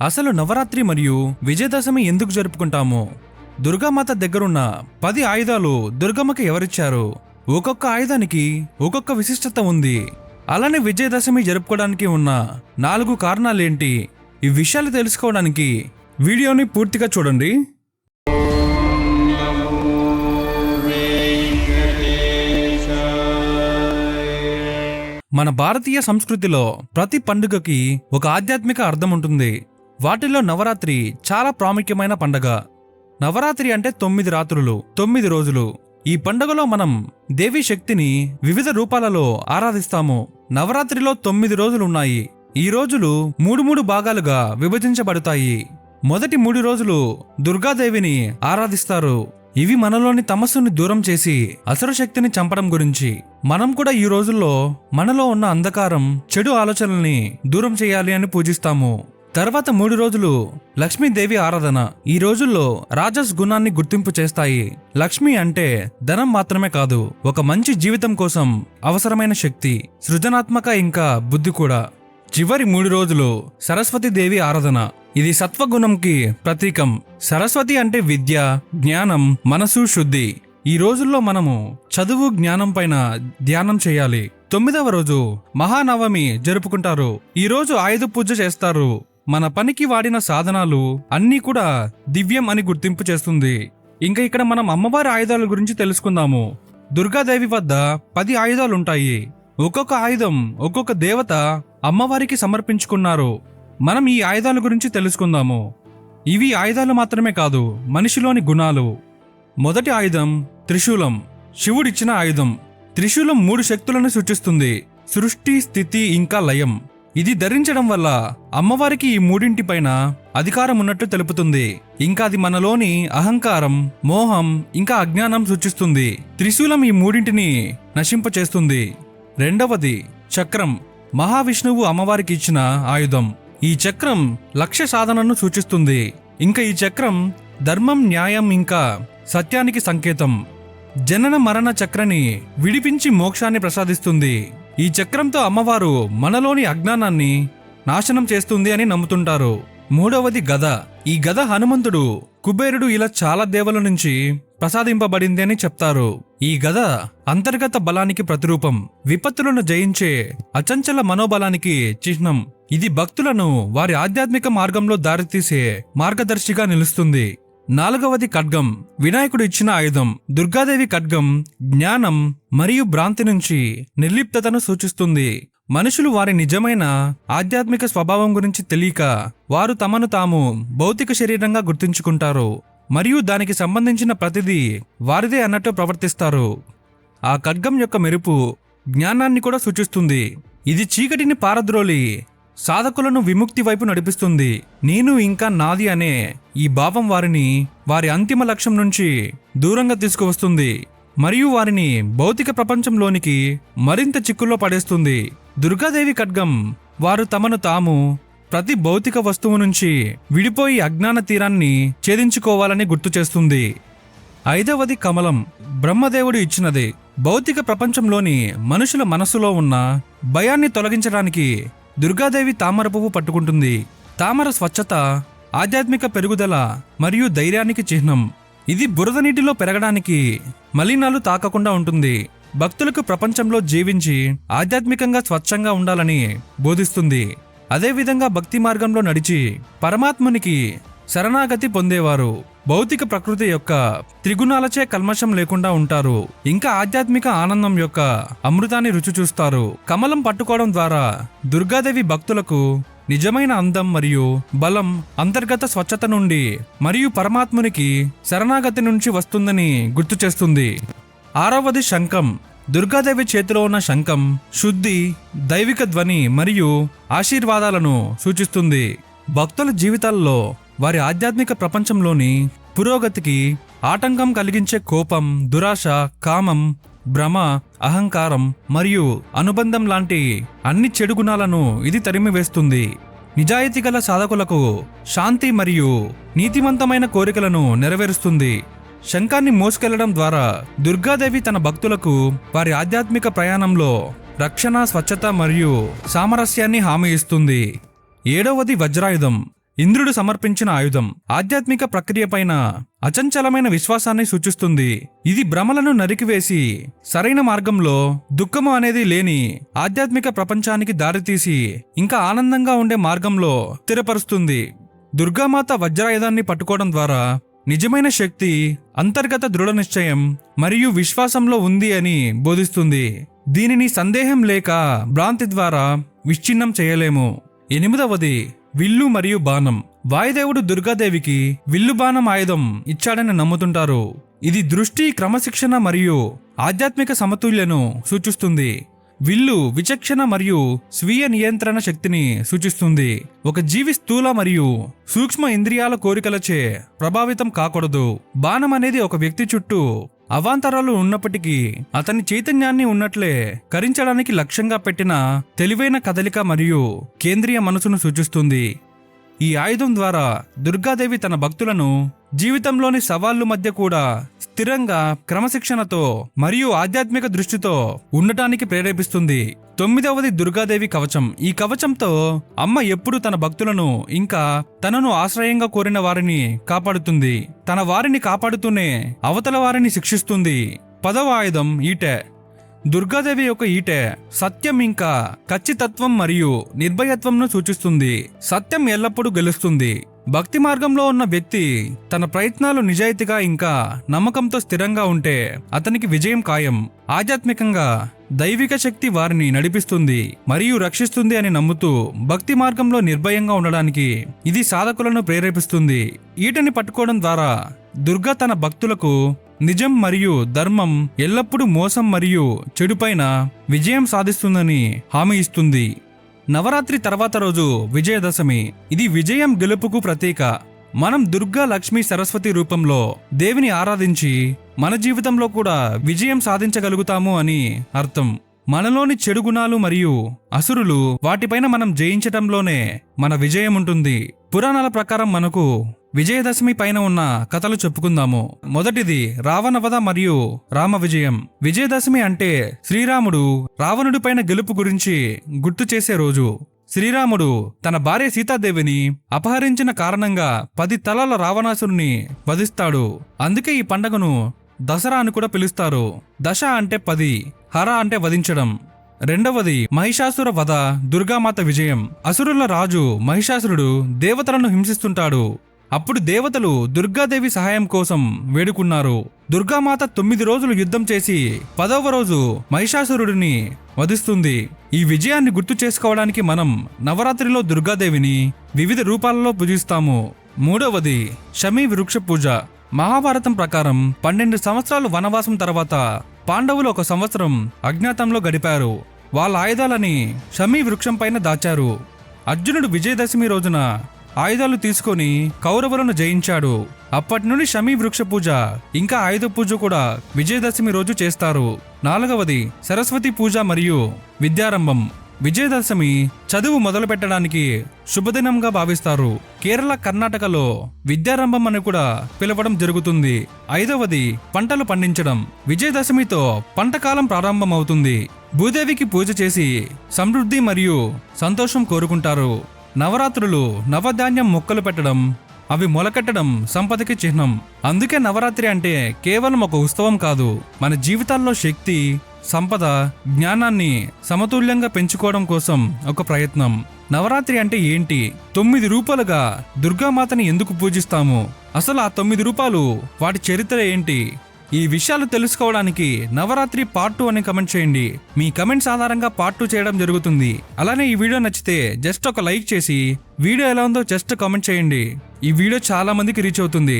అసలు నవరాత్రి మరియు విజయదశమి ఎందుకు జరుపుకుంటాము? దుర్గామాత దగ్గరున్న పది ఆయుధాలు దుర్గమ్మకి ఎవరిచ్చారు? ఒక్కొక్క ఆయుధానికి ఒక్కొక్క విశిష్టత ఉంది. అలానే విజయదశమి జరుపుకోవడానికి ఉన్న నాలుగు కారణాలేంటి? ఈ విషయాలు తెలుసుకోవడానికి వీడియోని పూర్తిగా చూడండి. మన భారతీయ సంస్కృతిలో ప్రతి పండుగకి ఒక ఆధ్యాత్మిక అర్థం ఉంటుంది. వాటిల్లో నవరాత్రి చాలా ప్రాముఖ్యమైన పండగ. నవరాత్రి అంటే తొమ్మిది రాత్రులు తొమ్మిది రోజులు. ఈ పండుగలో మనం దేవీ శక్తిని వివిధ రూపాలలో ఆరాధిస్తాము. నవరాత్రిలో తొమ్మిది రోజులు ఉన్నాయి. ఈ రోజులు మూడు మూడు భాగాలుగా విభజించబడతాయి. మొదటి మూడు రోజులు దుర్గాదేవిని ఆరాధిస్తారు. ఇవి మనలోని తమస్సుని దూరం చేసి అసుర శక్తిని చంపడం గురించి. మనం కూడా ఈ రోజుల్లో మనలో ఉన్న అంధకారం చెడు ఆలోచనల్ని దూరం చేయాలి అని పూజిస్తాము. తర్వాత మూడు రోజులు లక్ష్మీదేవి ఆరాధన. ఈ రోజుల్లో రాజస్ గుణాన్ని గుర్తింపు చేస్తాయి. లక్ష్మి అంటే ధనం మాత్రమే కాదు ఒక మంచి జీవితం కోసం అవసరమైన శక్తి సృజనాత్మక ఇంకా బుద్ధి కూడా. చివరి మూడు రోజులు సరస్వతి దేవి ఆరాధన. ఇది సత్వగుణంకి ప్రతీకం. సరస్వతి అంటే విద్య జ్ఞానం మనసు శుద్ధి. ఈ రోజుల్లో మనము చదువు జ్ఞానం పైన ధ్యానం చేయాలి. తొమ్మిదవ రోజు మహానవమి జరుపుకుంటారు. ఈ రోజు ఆయుధ పూజ చేస్తారు. మన పనికి వాడిన సాధనాలు అన్నీ కూడా దివ్యం అని గుర్తింపు చేస్తుంది. ఇంకా ఇక్కడ మనం అమ్మవారి ఆయుధాల గురించి తెలుసుకుందాము. దుర్గాదేవి వద్ద పది ఆయుధాలుంటాయి. ఒక్కొక్క ఆయుధం ఒక్కొక్క దేవత అమ్మవారికి సమర్పించుకున్నారు. మనం ఈ ఆయుధాల గురించి తెలుసుకుందాము. ఇవి ఆయుధాలు మాత్రమే కాదు మనిషిలోని గుణాలు. మొదటి ఆయుధం త్రిశూలం. శివుడిచ్చిన ఆయుధం. త్రిశూలం మూడు శక్తులను సూచిస్తుంది. సృష్టి స్థితి ఇంకా లయం. ఇది ధరించడం వల్ల అమ్మవారికి ఈ మూడింటిపైన అధికారం ఉన్నట్టు తెలుపుతుంది. ఇంకా అది మనలోని అహంకారం మోహం ఇంకా అజ్ఞానం సూచిస్తుంది. త్రిశూలం ఈ మూడింటిని నశింపచేస్తుంది. రెండవది చక్రం. మహావిష్ణువు అమ్మవారికి ఇచ్చిన ఆయుధం. ఈ చక్రం లక్ష్య సాధనను సూచిస్తుంది. ఇంకా ఈ చక్రం ధర్మం న్యాయం ఇంకా సత్యానికి సంకేతం. జనన మరణ చక్రని విడిపించి మోక్షాన్ని ప్రసాదిస్తుంది. ఈ చక్రంతో అమ్మవారు మనలోని అజ్ఞానాన్ని నాశనం చేస్తుంది అని నమ్ముతుంటారు. మూడవది గద. ఈ గద హనుమంతుడు కుబేరుడు ఇలా చాలా దేవుల నుంచి ప్రసాదింపబడింది అని చెప్తారు. ఈ గద అంతర్గత బలానికి ప్రతిరూపం. విపత్తులను జయించే అచంచల మనోబలానికి చిహ్నం. ఇది భక్తులను వారి ఆధ్యాత్మిక మార్గంలో దారితీసే మార్గదర్శిగా నిలుస్తుంది. నాలుగవది ఖడ్గం వినాయకుడు ఇచ్చిన ఆయుధం దుర్గాదేవి ఖడ్గం జ్ఞానం మరియు భ్రాంతి నుంచి నిర్లిప్తతను సూచిస్తుంది. మనుషులు వారి నిజమైన ఆధ్యాత్మిక స్వభావం గురించి తెలియక వారు తమను తాము భౌతిక శరీరంగా గుర్తించుకుంటారు మరియు దానికి సంబంధించిన ప్రతిదీ వారిదే అన్నట్టు ప్రవర్తిస్తారు. ఆ ఖడ్గం యొక్క మెరుపు జ్ఞానాన్ని కూడా సూచిస్తుంది. ఇది చీకటిని పారద్రోలి సాధకులను విముక్తి వైపు నడిపిస్తుంది. నేను ఇంకా నాది అనే ఈ భావం వారిని వారి అంతిమ లక్ష్యం నుంచి దూరంగా తీసుకువస్తుంది. మరియు వారిని భౌతిక ప్రపంచంలోనికి మరింత చిక్కుల్లో పడేస్తుంది. దుర్గాదేవి ఖడ్గం వారు తమను తాము ప్రతి భౌతిక వస్తువు నుంచి విడిపోయి అజ్ఞాన తీరాన్ని ఛేదించుకోవాలని గుర్తు చేస్తుంది. ఐదవది కమలం బ్రహ్మదేవుడు ఇచ్చినది. భౌతిక ప్రపంచంలోని మనుషుల మనస్సులో ఉన్న భయాన్ని తొలగించడానికి దుర్గాదేవి తామర పువ్వు పట్టుకుంటుంది. తామర స్వచ్ఛత ఆధ్యాత్మిక పెరుగుదల మరియు ధైర్యానికి చిహ్నం. ఇది బురద నీటిలో పెరగడానికి మలినాలు తాకకుండా ఉంటుంది. భక్తులకు ప్రపంచంలో జీవించి ఆధ్యాత్మికంగా స్వచ్ఛంగా ఉండాలని బోధిస్తుంది. అదేవిధంగా భక్తి మార్గంలో నడిచి పరమాత్మునికి శరణాగతి పొందేవారు. భౌతిక ప్రకృతి యొక్క త్రిగుణాలచే కల్మషం లేకుండా ఉంటారు. ఇంకా ఆధ్యాత్మిక ఆనందం యొక్క అమృతాన్ని రుచి చూస్తారు. కమలం పట్టుకోవడం ద్వారా దుర్గాదేవి భక్తులకు నిజమైన అందం మరియు బలం అంతర్గత స్వచ్ఛత నుండి మరియు పరమాత్మునికి శరణాగతి నుంచి వస్తుందని గుర్తు చేస్తుంది. ఆరవది శంఖం. దుర్గాదేవి చేతిలో ఉన్న శంఖం శుద్ధి దైవిక ధ్వని మరియు ఆశీర్వాదాలను సూచిస్తుంది. భక్తుల జీవితాల్లో వారి ఆధ్యాత్మిక ప్రపంచంలోని పురోగతికి ఆటంకం కలిగించే కోపం దురాశ కామం భ్రమ అహంకారం మరియు అనుబంధం లాంటి అన్ని చెడు గుణాలను ఇది తరిమివేస్తుంది. నిజాయితీ గల సాధకులకు శాంతి మరియు నీతివంతమైన కోరికలను నెరవేరుస్తుంది. శంఖాన్ని మోసుకెళ్ళడం ద్వారా దుర్గాదేవి తన భక్తులకు వారి ఆధ్యాత్మిక ప్రయాణంలో రక్షణ స్వచ్ఛత మరియు సామరస్యాన్ని హామీ ఇస్తుంది. ఏడవది వజ్రాయుధం. ఇంద్రుడు సమర్పించిన ఆయుధం ఆధ్యాత్మిక ప్రక్రియపైన అచంచలమైన విశ్వాసాన్ని సూచిస్తుంది. ఇది భ్రమలను నరికివేసి సరైన మార్గంలో దుఃఖము అనేది లేని ఆధ్యాత్మిక ప్రపంచానికి దారితీసి ఇంకా ఆనందంగా ఉండే మార్గంలో స్థిరపరుస్తుంది. దుర్గామాత వజ్రాయుధాన్ని పట్టుకోవడం ద్వారా నిజమైన శక్తి అంతర్గత దృఢ నిశ్చయం మరియు విశ్వాసంలో ఉంది అని బోధిస్తుంది. దీనిని సందేహం లేక భ్రాంతి ద్వారా విచ్ఛిన్నం చేయలేము. ఎనిమిదవది విల్లు మరియు బాణం. వాయుదేవుడు దుర్గాదేవికి విల్లు బాణం ఆయుధం ఇచ్చాడని నమ్ముతుంటారు. ఇది దృష్టి క్రమశిక్షణ మరియు ఆధ్యాత్మిక సమతుల్యను సూచిస్తుంది. విల్లు విచక్షణ మరియు స్వీయ నియంత్రణ శక్తిని సూచిస్తుంది. ఒక జీవి స్థూల మరియు సూక్ష్మ ఇంద్రియాల కోరికలచే ప్రభావితం కాకూడదు. బాణం అనేది ఒక వ్యక్తి చుట్టూ అవాంతరాలు ఉన్నప్పటికీ అతని చైతన్యాన్ని ఉన్నట్లే కరించడానికి లక్ష్యంగా పెట్టిన తెలివైన కదలిక మరియు కేంద్రీయ మనసును సూచిస్తుంది. ఈ ఆయుధం ద్వారా దుర్గాదేవి తన భక్తులను జీవితంలోని సవాళ్ళు మధ్య కూడా స్థిరంగా క్రమశిక్షణతో మరియు ఆధ్యాత్మిక దృష్టితో ఉండటానికి ప్రేరేపిస్తుంది. తొమ్మిదవది దుర్గాదేవి కవచం. ఈ కవచంతో అమ్మ ఎప్పుడు తన భక్తులను ఇంకా తనను ఆశ్రయంగా కోరిన వారిని కాపాడుతుంది. తన వారిని కాపాడుతూనే అవతల వారిని శిక్షిస్తుంది. పదవ ఆయుధం ఈటె. దుర్గాదేవి యొక్క ఈటె సత్యం ఇంకా ఖచ్చితత్వం మరియు నిర్భయత్వంను సూచిస్తుంది. సత్యం ఎల్లప్పుడూ గెలుస్తుంది. భక్తి మార్గంలో ఉన్న వ్యక్తి తన ప్రయత్నాలు నిజాయితీగా ఇంకా నమ్మకంతో స్థిరంగా ఉంటే అతనికి విజయం ఖాయం. ఆధ్యాత్మికంగా దైవిక శక్తి వారిని నడిపిస్తుంది మరియు రక్షిస్తుంది అని నమ్ముతూ భక్తి మార్గంలో నిర్భయంగా ఉండడానికి ఇది సాధకులను ప్రేరేపిస్తుంది. ఈటని పట్టుకోవడం ద్వారా దుర్గా తన భక్తులకు నిజం మరియు ధర్మం ఎల్లప్పుడూ మోసం మరియు చెడుపైన విజయం సాధిస్తుందని హామీ ఇస్తుంది. నవరాత్రి తర్వాత రోజు విజయదశమి. ఇది విజయం గెలుపుకు ప్రతీక. మనం దుర్గా లక్ష్మి సరస్వతి రూపంలో దేవిని ఆరాధించి మన జీవితంలో కూడా విజయం సాధించగలుగుతాము అని అర్థం. మనలోని చెడు గుణాలు మరియు అసురులు వాటిపైన మనం జయించటంలోనే మన విజయం ఉంటుంది. పురాణాల ప్రకారం మనకు విజయదశమి పైన ఉన్న కథలు చెప్పుకుందాము. మొదటిది రావణవధ మరియు రామ విజయం. విజయదశమి అంటే శ్రీరాముడు రావణుడి పైన గెలుపు గురించి గుర్తు చేసే రోజు. శ్రీరాముడు తన భార్య సీతాదేవిని అపహరించిన కారణంగా పది తలల రావణాసురుని వధిస్తాడు. అందుకే ఈ పండగను దసరా అని కూడా పిలుస్తారు. దశ అంటే పది హర అంటే వధించడం. రెండవది మహిషాసుర వధ దుర్గామాత విజయం. అసురుల రాజు మహిషాసురుడు దేవతలను హింసిస్తుంటాడు. అప్పుడు దేవతలు దుర్గాదేవి సహాయం కోసం వేడుకున్నారు. దుర్గామాత తొమ్మిది రోజులు యుద్ధం చేసి పదవ రోజు మహిషాసురుడిని వధిస్తుంది. ఈ విజయాన్ని గుర్తు చేసుకోవడానికి మనం నవరాత్రిలో దుర్గాదేవిని వివిధ రూపాలలో పూజిస్తాము. మూడవది షమీ వృక్ష పూజ. మహాభారతం ప్రకారం పన్నెండు సంవత్సరాలు వనవాసం తర్వాత పాండవులు ఒక సంవత్సరం అజ్ఞాతంలో గడిపారు. వాళ్ళ ఆయుధాలని షమీ వృక్షం పైన దాచారు. అర్జునుడు విజయదశమి రోజున ఆయుధాలు తీసుకొని కౌరవులను జయించాడు. అప్పటి నుండి షమీ వృక్ష పూజ ఇంకా ఆయుధ పూజ కూడా విజయదశమి రోజు చేస్తారు. నాలుగవది సరస్వతి పూజ మరియు విద్యారంభం. విజయదశమి చదువు మొదలు పెట్టడానికి శుభదినంగా భావిస్తారు. కేరళ కర్ణాటకలో విద్యారంభం అని కూడా పిలవడం జరుగుతుంది. ఐదవది పంటలు పండించడం. విజయదశమితో పంటకాలం ప్రారంభమవుతుంది. భూదేవికి పూజ చేసి సమృద్ధి మరియు సంతోషం కోరుకుంటారు. నవరాత్రులు నవధాన్యం మొక్కలు పెట్టడం అవి మొలకెట్టడం సంపదకి చిహ్నం. అందుకే నవరాత్రి అంటే కేవలం ఒక ఉత్సవం కాదు. మన జీవితాల్లో శక్తి సంపద జ్ఞానాన్ని సమతుల్యంగా పెంచుకోవడం కోసం ఒక ప్రయత్నం. నవరాత్రి అంటే ఏంటి? తొమ్మిది రూపాలుగా దుర్గామాతని ఎందుకు పూజిస్తాము? అసలు ఆ తొమ్మిది రూపాలు వాటి చరిత్ర ఏంటి? ఈ విషయాలు తెలుసుకోవడానికి నవరాత్రి పార్ట్ టూ అని కమెంట్ చేయండి. మీ కమెంట్స్ ఆధారంగా పార్ట్ టూ చేయడం జరుగుతుంది. అలానే ఈ వీడియో నచ్చితే జస్ట్ ఒక లైక్ చేసి వీడియో ఎలా ఉందో జస్ట్ కామెంట్ చేయండి. ఈ వీడియో చాలా మందికి రీచ్ అవుతుంది.